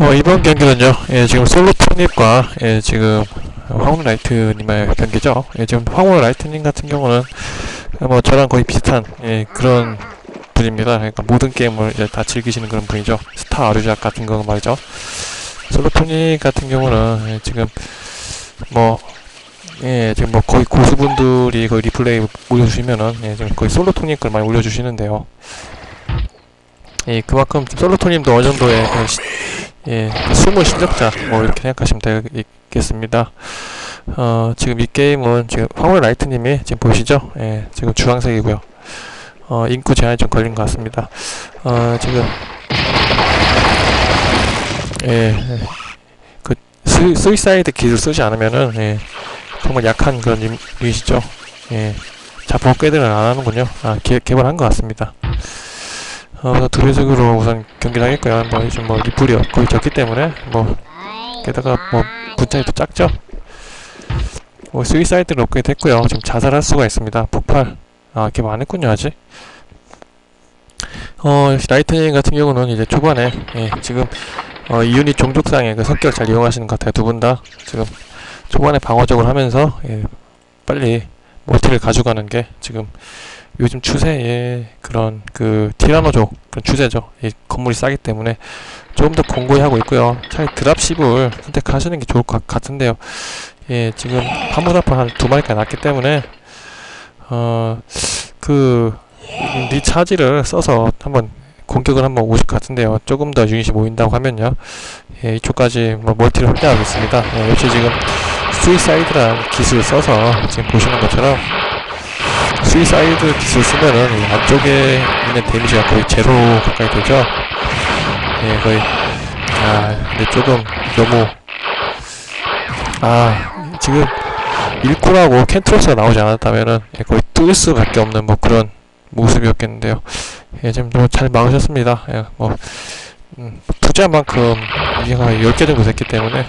어, 이번 경기는요, 예, 지금 솔로 톤입과, 예, 지금, 황혼 라이트님의 경기죠. 예, 지금 황혼 라이트님 같은 경우는, 뭐, 저랑 거의 비슷한, 예, 그런 분입니다. 그러니까 모든 게임을 이제 다 즐기시는 그런 분이죠. 스타 아류작 같은 거 말이죠. 솔로 톤입 같은 경우는, 예, 지금, 뭐, 예, 지금 뭐 거의 고수분들이 거의 리플레이 올려주시면은, 예, 지금 거의 솔로 톤입 걸 많이 올려주시는데요. 예, 그만큼 솔로 톤님도 어느 정도의 그 시- 예, 그 숨은 실력자 뭐 이렇게 생각하시면 되겠습니다. 어, 지금 이 게임은 지금 황홀 라이트님이 지금 보이시죠? 예, 지금 주황색이고요. 어, 인구 제한이 좀 걸린 것 같습니다. 어, 지금 예, 예, 그 스, 스위사이드 기술 쓰지 않으면은 예, 정말 약한 그런 유- 유닛이죠. 예, 자폭 꾀들은 안 하는군요. 아, 개, 개발한 것 같습니다. 어, 두뇌적으로 우선 경기를 하겠고요. 뭐, 요즘 뭐, 리플이 거의 적기 때문에, 뭐, 게다가 뭐, 분장이 또 작죠? 뭐, 스위사이드를 얻게 됐고요. 지금 자살할 수가 있습니다. 폭발. 아, 이렇게 많았군요, 아직. 어, 라이트닝 같은 경우는 이제 초반에, 예, 지금, 어, 이 유닛 종족상의 그 성격을 잘 이용하시는 것 같아요. 두 분 다. 지금, 초반에 방어적으로 하면서, 예, 빨리, 멀티를 가져가는 게, 지금, 요즘 추세의 그런 그 티라노족 그런 추세죠. 이 건물이 싸기 때문에 조금 더 공고히 하고 있고요. 차라리 드랍십을 선택하시는 게 좋을 것 같은데요. 예, 지금 한무사파 한두 마리까지 났기 때문에 어그 리차지를 써서 한번 공격을 한번 오실 것 같은데요. 조금 더 유닛이 모인다고 하면요. 예, 이쪽까지 뭐 멀티를 확대하겠습니다. 예, 역시 지금 스위사이드란 기술을 써서 지금 보시는 것처럼 스위사이드 기술 쓰면은 이 안쪽에 있는 데미지가 거의 제로 가까이 되죠. 예, 거의 아 근데 조금 너무 아 지금 일꾼하고 캔트로스가 나오지 않았다면은 예, 거의 뚫을 수밖에 없는 뭐 그런 모습이었겠는데요. 예, 지금 너무 잘 막으셨습니다. 예, 뭐 음, 투자한 만큼 이게 한 10개 정도 됐기 때문에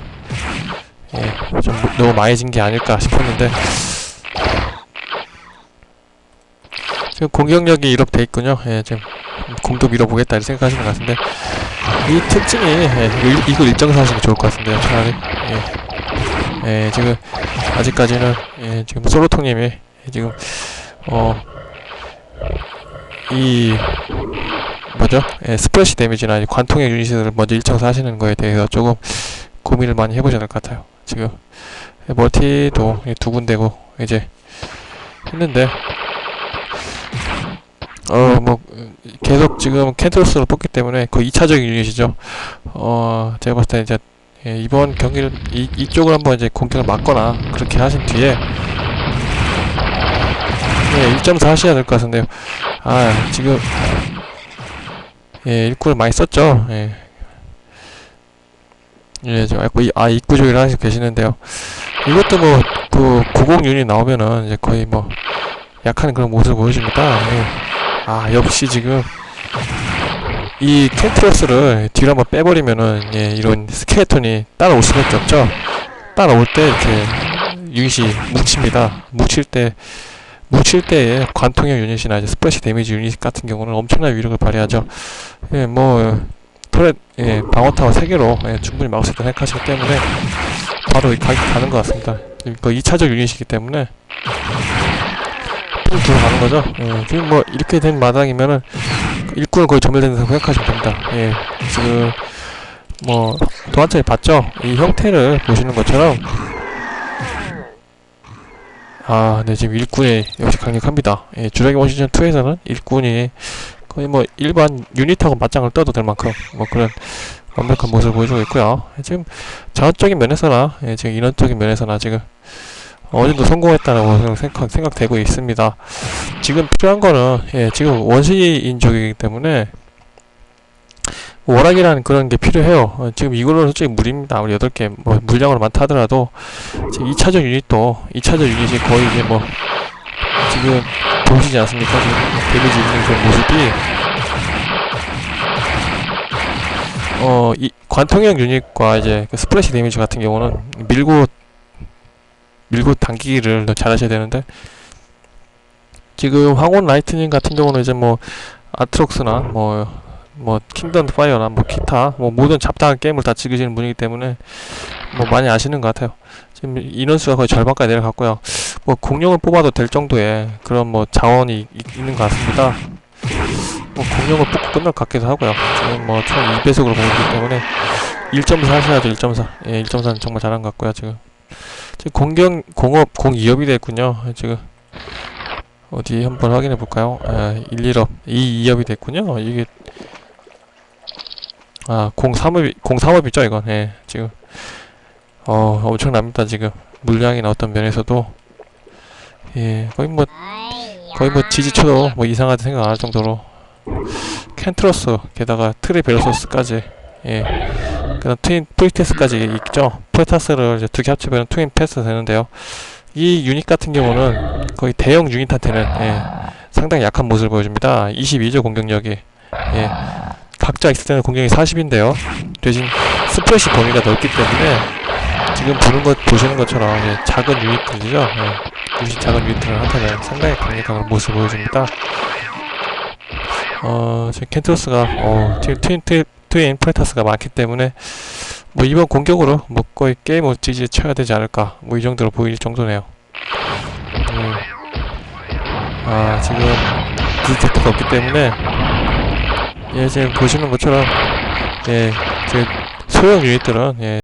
예, 좀 너무 많이 진 게 아닐까 싶었는데 지금 공격력이 이렇게 돼 있군요. 예, 지금 공도 밀어보겠다 이렇게 생각하시는 것 같은데 이 특징이 예, 일- 이걸 일정사 하시는 게 좋을 것 같은데요. 차라리 예, 예 지금 아직까지는 예, 지금 솔로통님이 예, 지금 어이 뭐죠? 예, 스프레시 데미지나 이 관통의 유닛을 먼저 일정사 하시는 거에 대해서 조금 고민을 많이 해보셔야 될 것 같아요. 지금 예, 멀티도 예, 두 군데고 이제 했는데 어, 뭐, 계속 지금 캔트로스를 뽑기 때문에 그 2차적인 유닛이죠. 어, 제가 봤을 때 이제, 예, 이번 경기를, 이, 이쪽을 한번 이제 공격을 막거나, 그렇게 하신 뒤에, 예, 1.4 하셔야 될 것 같은데요. 아, 지금, 예, 일꾼을 많이 썼죠. 예. 예, 저, 이- 아, 입구 조이를 하시고 계시는데요. 이것도 뭐, 그, 90 유닛 나오면은, 이제 거의 뭐, 약한 그런 모습을 보여줍니다. 예. 아 역시 지금 이 캔트로스를 뒤로 한번 빼버리면은 예, 이런 스켈레톤이 따라올 수밖에 없죠 따라올 때 이렇게 유닛이 뭉칩니다 뭉칠 때 뭉칠 때의 관통형 유닛이나 스프레시 데미지 유닛 같은 경우는 엄청난 위력을 발휘하죠 예 뭐 터렛 예, 방어타워 3개로 예, 충분히 막을 수 있다 생각하시기 때문에 바로 이 가격 가는 것 같습니다 그 2차적 유닛이기 때문에 쭉 들어가는 거죠. 예, 지금 뭐 이렇게 된 마당이면은 일꾼을 거의 점멸된다고 생각하시면 됩니다. 예, 지금 뭐 도안장에 봤죠? 이 형태를 보시는 것처럼 아, 네 지금 일꾼이 역시 강력합니다. 예, 주라기 원시전 2에서는 일꾼이 거의 뭐 일반 유닛하고 맞짱을 떠도 될 만큼 뭐 그런 완벽한 모습을 보여주고 있고요. 예, 지금 자원적인 면에서나 예, 지금 인원적인 면에서나 지금 어느 정도 성공했다라고 생각, 생각되고 있습니다. 지금 필요한 거는, 예, 지금 원시인족이기 때문에, 워락이라는 그런 게 필요해요. 어, 지금 이걸로 솔직히 무리입니다. 아무리 8개, 뭐, 물량으로 많다 하더라도, 지금 2차적 유닛도, 2차적 유닛이 거의 이제 뭐, 지금, 보시지 않습니까? 지금 데미지 있는 그런 모습이, 어, 이, 관통형 유닛과 이제, 그 스프레시 데미지 같은 경우는 밀고 밀고 당기기를 더 잘하셔야 되는데 지금 황혼 라이트닝 같은 경우는 이제 뭐 아트록스나 뭐뭐 킹덤 파이어나 뭐 기타 뭐 모든 잡다한 게임을 다 즐기시는 분이기 때문에 뭐 많이 아시는 것 같아요. 지금 인원수가 거의 절반까지 내려갔고요. 뭐 공룡을 뽑아도 될 정도의 그런 뭐 자원이 있- 있는 것 같습니다. 뭐 공룡을 뽑고 끝날 것 같기도 하고요. 지금 뭐 총 2배속으로 보이기 때문에 1.4 하셔야죠 1.4. 예, 1.4는 정말 잘한 것 같고요 지금. 지금 공경 공업 공 2업이 됐군요. 지금 어디 한번 확인해 볼까요? 아, 1, 1업 2, 2업이 됐군요. 이게 아, 03업, 03업이죠, 이건. 예, 지금. 어, 엄청납니다, 지금. 물량이나 어떤 면에서도. 예, 거의 뭐, 거의 뭐, 지지쳐도 뭐 이상하게 생각 안 할 정도로. 캔트로스, 게다가 트리베로소스까지. 예. 그 다음 트윈, 프리테스까지 있죠. 프레타스를 이제 두 개 합치면 트윈 패스 되는데요. 이 유닛 같은 경우는 거의 대형 유닛한테는, 예, 상당히 약한 모습을 보여줍니다. 22죠, 공격력이. 예. 각자 있을 때는 공격이 40인데요. 대신 스프레시 범위가 넓기 때문에 지금 보는 것 보시는 것처럼 예, 작은 유닛들이죠. 예, 유닛 작은 유닛들한테는 상당히 강력한 모습을 보여줍니다. 어, 지금 켄트로스가 어, 트윈 트윈 트윈, 트윈 프레타스가 많기 때문에 뭐 이번 공격으로 뭐 거의 게임을 지지 쳐야 되지 않을까 뭐 이 정도로 보일 정도네요. 음. 아 지금 디텍터가 없기 때문에 예, 지금 보시는 것처럼, 예, 그 소형 유닛들은, 예,